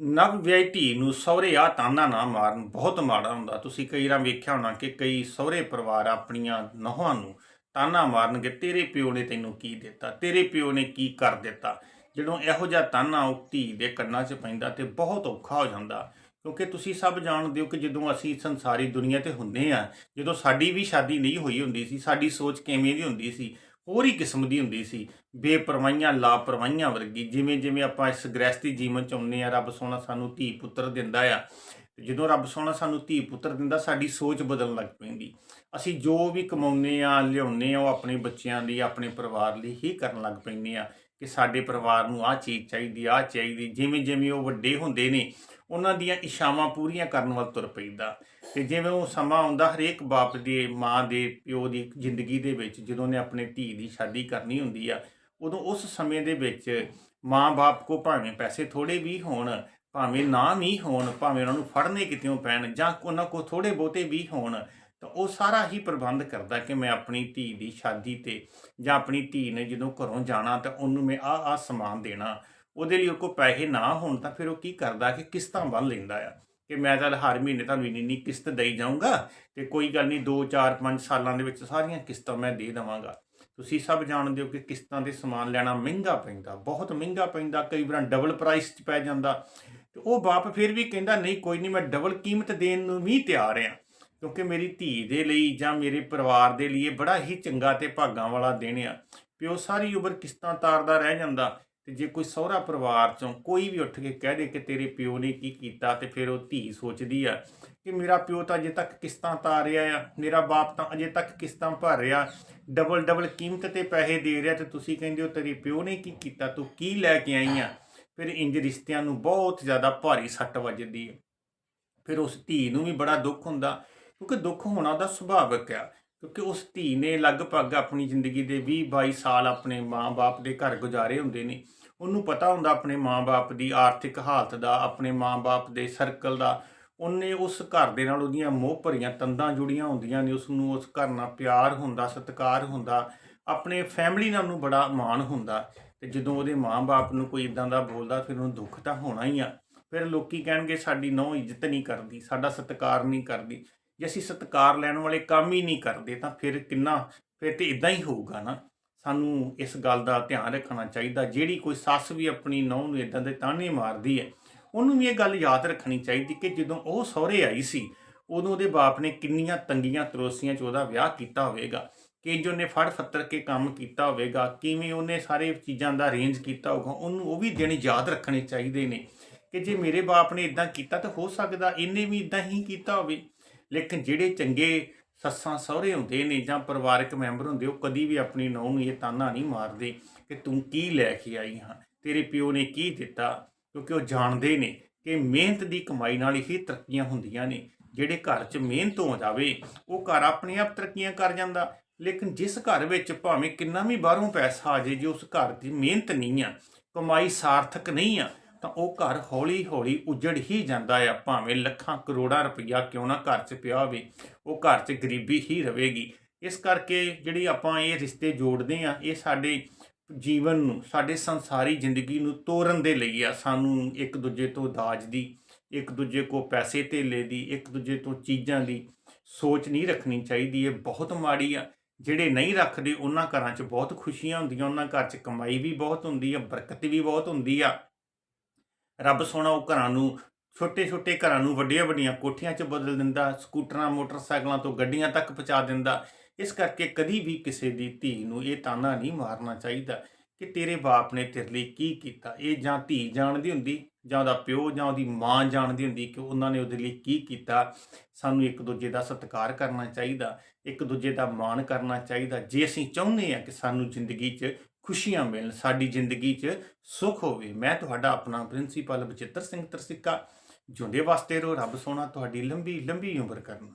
ਨਵ ਵਿਆਹੀ ਧੀ ਨੂੰ ਸਹੁਰੇ ਆ ਤਾਨਾ ਨਾ ਮਾਰਨ ਬਹੁਤ ਮਾੜਾ ਹੁੰਦਾ। ਤੁਸੀਂ ਕਈ ਵਾਰ ਵੇਖਿਆ ਹੋਣਾ ਕਿ ਕਈ ਸਹੁਰੇ ਪਰਿਵਾਰ ਆਪਣੀਆਂ ਨਹੁੰਆਂ ਨੂੰ ਤਾਨਾ ਮਾਰਨਗੇ, ਤੇਰੇ ਪਿਓ ਨੇ ਤੈਨੂੰ ਕੀ ਦਿੱਤਾ? ਤੇਰੇ ਪਿਓ ਨੇ ਕੀ ਕਰ ਦਿੱਤਾ? ਜਦੋਂ ਇਹੋ ਜਿਹਾ ਤਾਨਾ ਉਹ ਧੀ ਦੇ ਕੰਨਾਂ 'ਚ ਪੈਂਦਾ ਤੇ ਬਹੁਤ ਔਖਾ ਹੋ ਜਾਂਦਾ। ਕਿਉਂਕਿ ਤੁਸੀਂ ਸਭ ਜਾਣਦੇ ਹੋ ਕਿ ਜਦੋਂ ਅਸੀਂ ਸੰਸਾਰੀ ਦੁਨੀਆ ਤੇ ਹੁੰਦੇ ਆ ਜਦੋਂ ਸਾਡੀ ਵੀ ਸ਼ਾਦੀ ਨਹੀਂ ਹੋਈ ਹੁੰਦੀ ਸੀ, ਸਾਡੀ ਸੋਚ ਕਿਵੇਂ ਦੀ ਹੁੰਦੀ ਸੀ ਹੋਰ ਹੀ ਕਿਸਮ ਦੀ ਹੁੰਦੀ ਸੀ। ਬੇਪਰਵਾਹੀਆਂ, ਲਾਪਰਵਾਹੀਆਂ ਵਰਗੀ, ਜਿਵੇਂ ਜਿਵੇਂ ਆਪਾਂ ਇਸ ਗ੍ਰਹਿਸਤੀ ਜੀਵਨ ਚ ਆਉਂਦੇ ਆ ਰੱਬ ਸੋਹਣਾ ਸਾਨੂੰ ਧੀ ਪੁੱਤਰ ਦਿੰਦਾ ਆ ਜਦੋਂ ਰੱਬ ਸੋਹਣਾ ਸਾਨੂੰ ਧੀ ਪੁੱਤਰ ਦਿੰਦਾ, ਸਾਡੀ ਸੋਚ ਬਦਲਣ ਲੱਗ ਪੈਂਦੀ। ਅਸੀਂ ਜੋ ਵੀ ਕਮਾਉਂਦੇ ਆ ਲਿਆਉਂਦੇ ਆ ਉਹ ਆਪਣੇ ਬੱਚਿਆਂ ਲਈ, ਆਪਣੇ ਪਰਿਵਾਰ ਲਈ ਹੀ ਕਰਨ ਲੱਗ ਪੈਂਦੇ ਆ ਕਿ ਸਾਡੇ ਪਰਿਵਾਰ ਨੂੰ ਆਹ ਚੀਜ਼ ਚਾਹੀਦੀ, ਆਹ ਚਾਹੀਦੀ, ਜਿਵੇਂ ਜਿਵੇਂ ਉਹ ਵੱਡੇ ਹੁੰਦੇ ਨੇ, ਉਹਨਾਂ ਦੀਆਂ ਇਸ਼ਾਵਾਂ ਪੂਰੀਆਂ ਕਰਨ ਵੱਲ ਤੁਰ ਪੈਂਦਾ। ਤੇ ਜਿਵੇਂ ਉਹ ਸਮਾਂ ਆਉਂਦਾ ਹਰੇਕ ਬਾਪ ਦੇ, ਮਾਂ ਦੇ, ਪਿਓ ਦੀ ਜ਼ਿੰਦਗੀ ਦੇ ਵਿੱਚ, ਜਦੋਂ ਨੇ ਆਪਣੇ ਧੀ ਦੀ ਸ਼ਾਦੀ ਕਰਨੀ ਹੁੰਦੀ ਆ, ਉਦੋਂ ਉਸ ਸਮੇਂ ਦੇ ਵਿੱਚ ਮਾਂ-ਬਾਪ ਕੋ ਭਾਵੇਂ ਪੈਸੇ ਥੋੜੇ ਵੀ ਹੋਣ, ਭਾਵੇਂ ਨਾ ਵੀ ਹੋਣ, ਭਾਵੇਂ ਉਹਨਾਂ ਨੂੰ ਫੜਨੇ ਕਿਤੇੋਂ ਪੈਣ ਜਾਂ ਉਹਨਾਂ ਕੋ ਥੋੜੇ ਬਹੁਤੇ ਵੀ ਹੋਣ ਤਾਂ ਉਹ ਸਾਰਾ ਹੀ ਪ੍ਰਬੰਧ ਕਰਦਾ ਕਿ ਮੈਂ ਆਪਣੀ ਧੀ ਦੀ ਸ਼ਾਦੀ ਤੇ ਜਾਂ ਆਪਣੀ ਧੀ ਨੇ ਜਦੋਂ ਘਰੋਂ ਜਾਣਾ ਤਾਂ ਉਹਨੂੰ ਮੈਂ ਆਹ ਆਹ ਸਮਾਨ ਦੇਣਾ। ਉਹਦੇ ਲਈ ਉਹ ਕੋ ਪੈਸੇ ਨਾ ਹੋਣ ਤਾਂ ਫਿਰ ਉਹ ਕੀ ਕਰਦਾ ਕਿ ਕਿਸ਼ਤਾਂ ਬੰਨ ਲੈਂਦਾ ਆ। ਕਿ ਮੈਂ ਤਾਂ ਹਰ ਮਹੀਨੇ ਤੁਹਾਨੂੰ ਇੰਨੀ ਇੰਨੀ ਕਿਸ਼ਤ ਦੇਈ ਜਾਊਂਗਾ ਤੇ ਕੋਈ ਗੱਲ ਨਹੀਂ 2 4 5 ਸਾਲਾਂ ਦੇ ਵਿੱਚ ਸਾਰੀਆਂ ਕਿਸ਼ਤਾਂ ਮੈਂ ਦੇ ਦੇਵਾਂਗਾ। ਤੁਸੀਂ ਸਭ ਜਾਣਦੇ ਹੋ ਕਿ ਕਿਸ਼ਤਾਂ ਦੇ ਸਮਾਨ ਲੈਣਾ ਮਹਿੰਗਾ ਪੈਂਦਾ, ਬਹੁਤ ਮਹਿੰਗਾ ਪੈਂਦਾ, ਕਈ ਵਾਰ ਡਬਲ ਪ੍ਰਾਈਸ 'ਚ ਪੈ ਜਾਂਦਾ। ਤੇ ਉਹ ਬਾਪ ਫਿਰ ਵੀ ਕਹਿੰਦਾ, ਨਹੀਂ, ਕੋਈ ਨਹੀਂ, ਮੈਂ ਡਬਲ ਕੀਮਤ ਦੇਣ ਨੂੰ ਵੀ ਤਿਆਰ ਆ। ਕਿਉਂਕਿ ਮੇਰੀ ਧੀ ਦੇ ਲਈ ਜਾਂ ਮੇਰੇ ਪਰਿਵਾਰ ਦੇ ਲਈ ਇਹ ਬੜਾ ਹੀ ਚੰਗਾ ਤੇ ਭਾਗਾਂ ਵਾਲਾ ਦਿਨ ਆ। ਪਿਓ ਸਾਰੀ ਉਮਰ ਕਿਸ਼ਤਾਂ ਤਾਰਦਾ ਰਹਿ ਜਾਂਦਾ ਤੇ ਜੇ ਕੋਈ ਸਹੁਰਾ ਪਰਿਵਾਰ ਚੋਂ ਕੋਈ ਵੀ ਉੱਠ ਕੇ ਕਹਿ ਦੇ ਕਿ ਤੇਰੇ ਪਿਓ ਨੇ ਕੀ ਕੀਤਾ ਤੇ ਫਿਰ ਉਹ ਧੀ ਸੋਚਦੀ ਆ ਕਿ ਮੇਰਾ ਪਿਓ ਤਾਂ ਅਜੇ ਤੱਕ ਕਿਸ਼ਤਾਂ ਤਾਰ ਰਿਹਾ ਆ, ਮੇਰਾ ਬਾਪ ਤਾਂ ਅਜੇ ਤੱਕ ਕਿਸ਼ਤਾਂ ਭਰ ਰਿਹਾ ਡਬਲ ਡਬਲ ਕੀਮਤ ਤੇ ਪੈਸੇ ਦੇ ਰਿਹਾ ਤੇ ਤੁਸੀਂ ਕਹਿੰਦੇ ਹੋ ਤੇਰੇ ਪਿਓ ਨੇ ਕੀ ਕੀਤਾ, ਤੂੰ ਕੀ ਲੈ ਕੇ ਆਈ ਆ? ਫਿਰ ਇੰਜ ਰਿਸ਼ਤਿਆਂ ਨੂੰ ਬਹੁਤ ਜ਼ਿਆਦਾ ਭਾਰੀ ਸੱਟ ਵੱਜਦੀ ਹੈ ਫਿਰ ਉਸ ਧੀ ਨੂੰ ਵੀ ਬੜਾ ਦੁੱਖ ਹੁੰਦਾ ਕਿਉਂਕਿ ਦੁੱਖ ਹੋਣਾ ਦਾ ਸੁਭਾਵਿਕ ਆ, ਕਿਉਂਕਿ ਉਸ ਧੀ ਨੇ ਲਗਭਗ ਆਪਣੀ ਜ਼ਿੰਦਗੀ ਦੇ 20 22 ਸਾਲ ਆਪਣੇ ਮਾਂ-ਬਾਪ ਦੇ ਘਰ ਗੁਜ਼ਾਰੇ ਹੁੰਦੇ ਨੇ। ਉਹਨੂੰ ਪਤਾ ਹੁੰਦਾ ਆਪਣੇ ਮਾਂ-ਬਾਪ ਦੀ ਆਰਥਿਕ ਹਾਲਤ ਦਾ, ਆਪਣੇ ਮਾਂ-ਬਾਪ ਦੇ ਸਰਕਲ ਦਾ। ਉਹਨੇ ਉਸ ਘਰ ਦੇ ਨਾਲ ਉਹਦੀਆਂ ਮੋਹ ਭਰੀਆਂ ਤੰਦਾਂ ਜੁੜੀਆਂ ਹੁੰਦੀਆਂ ਨੇ ਉਸ ਨੂੰ ਉਸ ਘਰ ਨਾਲ ਪਿਆਰ ਹੁੰਦਾ, ਸਤਿਕਾਰ ਹੁੰਦਾ, ਆਪਣੇ ਫੈਮਿਲੀ ਨਾਲ ਉਹਨੂੰ ਬੜਾ ਮਾਣ ਹੁੰਦਾ। ਤੇ ਜਦੋਂ ਉਹਦੇ ਮਾਂ-ਬਾਪ ਨੂੰ ਕੋਈ ਇਦਾਂ ਦਾ ਬੋਲਦਾ, ਫਿਰ ਉਹਨੂੰ ਦੁੱਖ ਤਾਂ ਹੋਣਾ ਹੀ ਆ। ਫਿਰ ਲੋਕੀ ਕਹਿਣਗੇ, ਸਾਡੀ ਨੌ ਇੱਜ਼ਤ ਨਹੀਂ ਕਰਦੀ, ਸਾਡਾ ਸਤਿਕਾਰ ਨਹੀਂ ਕਰਦੀ। ਜੇ ਅਸੀਂ ਸਤਿਕਾਰ ਲੈਣ ਵਾਲੇ ਕੰਮ ਹੀ ਨਹੀਂ ਕਰਦੇ, ਤਾਂ ਫਿਰ ਕਿੰਨਾ, ਫਿਰ ਤੇ ਇਦਾਂ ਹੀ ਹੋਊਗਾ ਨਾ। ਸਾਨੂੰ ਇਸ ਗੱਲ ਦਾ ਧਿਆਨ ਰੱਖਣਾ ਚਾਹੀਦਾ। ਜਿਹੜੀ ਕੋਈ ਸੱਸ ਵੀ ਆਪਣੀ ਨੌਂ ਨੂੰ ਇਦਾਂ ਦੇ ਤਾਨੇ ਮਾਰਦੀ ਹੈ, ਉਹਨੂੰ ਵੀ ਇਹ ਗੱਲ ਯਾਦ ਰੱਖਣੀ ਚਾਹੀਦੀ ਕਿ ਜਦੋਂ ਉਹ ਸਹੁਰੇ ਆਈ ਸੀ, ਉਦੋਂ ਉਹਦੇ ਬਾਪ ਨੇ ਕਿੰਨੀਆਂ ਤੰਗੀਆਂ ਤਰੋਸੀਆਂ ਚ ਉਹਦਾ ਵਿਆਹ ਕੀਤਾ ਹੋਵੇਗਾ। ਕਿ ਜੋ ਨੇ ਫੜ ਫੱਤਰ ਕੇ ਕੰਮ ਕੀਤਾ ਹੋਵੇਗਾ, ਕਿਵੇਂ ਉਹਨੇ ਸਾਰੇ ਚੀਜ਼ਾਂ ਦਾ ਅਰੇਂਜ ਕੀਤਾ ਹੋਊਗਾ, ਉਹਨੂੰ ਉਹ ਵੀ ਦਿਨ ਯਾਦ ਰੱਖਣੇ ਚਾਹੀਦੇ ਨੇ ਕਿ ਜੇ ਮੇਰੇ ਬਾਪ ਨੇ ਇਦਾਂ ਕੀਤਾ ਤਾਂ ਹੋ ਸਕਦਾ ਇਹਨੇ ਵੀ ਇਦਾਂ ਹੀ ਕੀਤਾ ਹੋਵੇ। ਲੇਕਿਨ ਜਿਹੜੇ ਚੰਗੇ ਸੱਸਾਂ ਸਹੁਰੇ ਹੁੰਦੇ ਨੇ ਜਾਂ ਪਰਿਵਾਰਕ ਮੈਂਬਰ ਹੁੰਦੇ, ਉਹ ਕਦੀ ਵੀ ਆਪਣੀ ਨੂੰਹ ਨੂੰ ਇਹ ਤਾਨਾ ਨਹੀਂ ਮਾਰਦੇ ਕਿ ਤੂੰ ਕੀ ਲੈ ਕੇ ਆਈ ਹਾਂ, ਤੇਰੇ ਪਿਓ ਨੇ ਕੀ ਦਿੱਤਾ, ਕਿਉਂਕਿ ਉਹ ਜਾਣਦੇ ਨੇ ਕਿ ਮਿਹਨਤ ਦੀ ਕਮਾਈ ਨਾਲ ਹੀ ਤਰੱਕੀਆਂ ਹੁੰਦੀਆਂ ਨੇ। ਜਿਹੜੇ ਘਰ 'ਚ ਮਿਹਨਤ ਹੋ ਜਾਵੇ, ਉਹ ਘਰ ਆਪਣੇ ਆਪ ਤਰੱਕੀਆਂ ਕਰ ਜਾਂਦਾ। ਲੇਕਿਨ ਜਿਸ ਘਰ ਵਿੱਚ ਭਾਵੇਂ ਕਿੰਨਾ ਵੀ ਬਾਹਰੋਂ ਪੈਸਾ ਆ ਜੇ ਜੇ ਉਸ ਘਰ ਦੀ ਮਿਹਨਤ ਨਹੀਂ ਆ, ਕਮਾਈ ਸਾਰਥਕ ਨਹੀਂ ਆ ਤਾਂ ਉਹ ਘਰ ਹੌਲੀ ਹੌਲੀ ਉਜੜ ਹੀ ਜਾਂਦਾ ਆ, ਭਾਵੇਂ ਲੱਖਾਂ ਕਰੋੜਾਂ ਰੁਪਈਆ ਕਿਉਂ ਨਾ ਘਰ 'ਚ ਪਿਆ ਹੋਵੇ, ਉਹ ਘਰ 'ਚ ਗਰੀਬੀ ਹੀ ਰਹੇਗੀ। ਇਸ ਕਰਕੇ ਜਿਹੜੀ ਆਪਾਂ ਇਹ ਰਿਸ਼ਤੇ ਜੋੜਦੇ ਆ, ਇਹ ਸਾਡੇ ਜੀਵਨ ਨੂੰ, ਸਾਡੇ ਸੰਸਾਰੀ ਜ਼ਿੰਦਗੀ ਨੂੰ ਤੋਰਨ ਦੇ ਲਈ ਆ। ਸਾਨੂੰ ਇੱਕ ਦੂਜੇ ਤੋਂ ਦਾਜ ਦੀ, ਇੱਕ ਦੂਜੇ ਕੋ ਪੈਸੇ ਧੇਲੇ ਦੀ, ਇੱਕ ਦੂਜੇ ਤੋਂ ਚੀਜ਼ਾਂ ਦੀ ਸੋਚ ਨਹੀਂ ਰੱਖਣੀ ਚਾਹੀਦੀ। ਇਹ ਬਹੁਤ ਮਾੜੀ ਆ। ਜਿਹੜੇ ਨਹੀਂ ਰੱਖਦੇ, ਉਹਨਾਂ ਘਰਾਂ 'ਚ ਬਹੁਤ ਖੁਸ਼ੀਆਂ ਹੁੰਦੀਆਂ, ਉਹਨਾਂ ਘਰ 'ਚ ਕਮਾਈ ਵੀ ਬਹੁਤ ਹੁੰਦੀ ਆ, ਬਰਕਤ ਵੀ ਬਹੁਤ ਹੁੰਦੀ ਆ। ਰੱਬ ਸੋਹਣਾ ਉਹ ਘਰਾਂ ਨੂੰ ਛੋਟੇ ਛੋਟੇ ਘਰਾਂ ਨੂੰ ਵੱਡੀਆਂ ਵੱਡੀਆਂ ਕੋਠੀਆਂ 'ਚ ਬਦਲ ਦਿੰਦਾ, ਸਕੂਟਰਾਂ, ਮੋਟਰਸਾਈਕਲਾਂ ਤੋਂ ਗੱਡੀਆਂ ਤੱਕ ਪਹੁੰਚਾ ਦਿੰਦਾ। ਇਸ ਕਰਕੇ ਕਦੀ ਵੀ ਕਿਸੇ ਦੀ ਧੀ ਨੂੰ ਇਹ ਤਾਨਾ ਨਹੀਂ ਮਾਰਨਾ ਚਾਹੀਦਾ ਕਿ ਤੇਰੇ ਬਾਪ ਨੇ ਤੇਰੇ ਲਈ ਕੀ ਕੀਤਾ। ਇਹ ਜਾਂ ਧੀ ਜਾਣਦੀ ਹੁੰਦੀ, ਜਾਂ ਉਹਦਾ ਪਿਓ, ਜਾਂ ਉਹਦੀ ਮਾਂ ਜਾਣਦੀ ਹੁੰਦੀ ਕਿ ਉਹਨਾਂ ਨੇ ਉਹਦੇ ਲਈ ਕੀ ਕੀਤਾ। ਸਾਨੂੰ ਇੱਕ ਦੂਜੇ ਦਾ ਸਤਿਕਾਰ ਕਰਨਾ ਚਾਹੀਦਾ, ਇੱਕ ਦੂਜੇ ਦਾ ਮਾਣ ਕਰਨਾ ਚਾਹੀਦਾ। ਜੇ ਅਸੀਂ ਚਾਹੁੰਦੇ ਹਾਂ ਕਿ ਸਾਨੂੰ ਜ਼ਿੰਦਗੀ 'ਚ ਖੁਸ਼ੀਆਂ ਮਿਲਣ, ਸਾਡੀ ਜ਼ਿੰਦਗੀ 'ਚ ਸੁੱਖ ਹੋਵੇ। ਮੈਂ ਤੁਹਾਡਾ ਆਪਣਾ ਪ੍ਰਿੰਸੀਪਲ ਬਚਿੱਤਰ ਸਿੰਘ ਤਰਸਿੱਕਾ ਜੁੰਦੇ ਵਾਸਤੇ ਰੋ, ਰੱਬ ਸੋਹਣਾ, ਤੁਹਾਡੀ ਲੰਬੀ ਲੰਬੀ ਉਮਰ ਕਰਨਾ।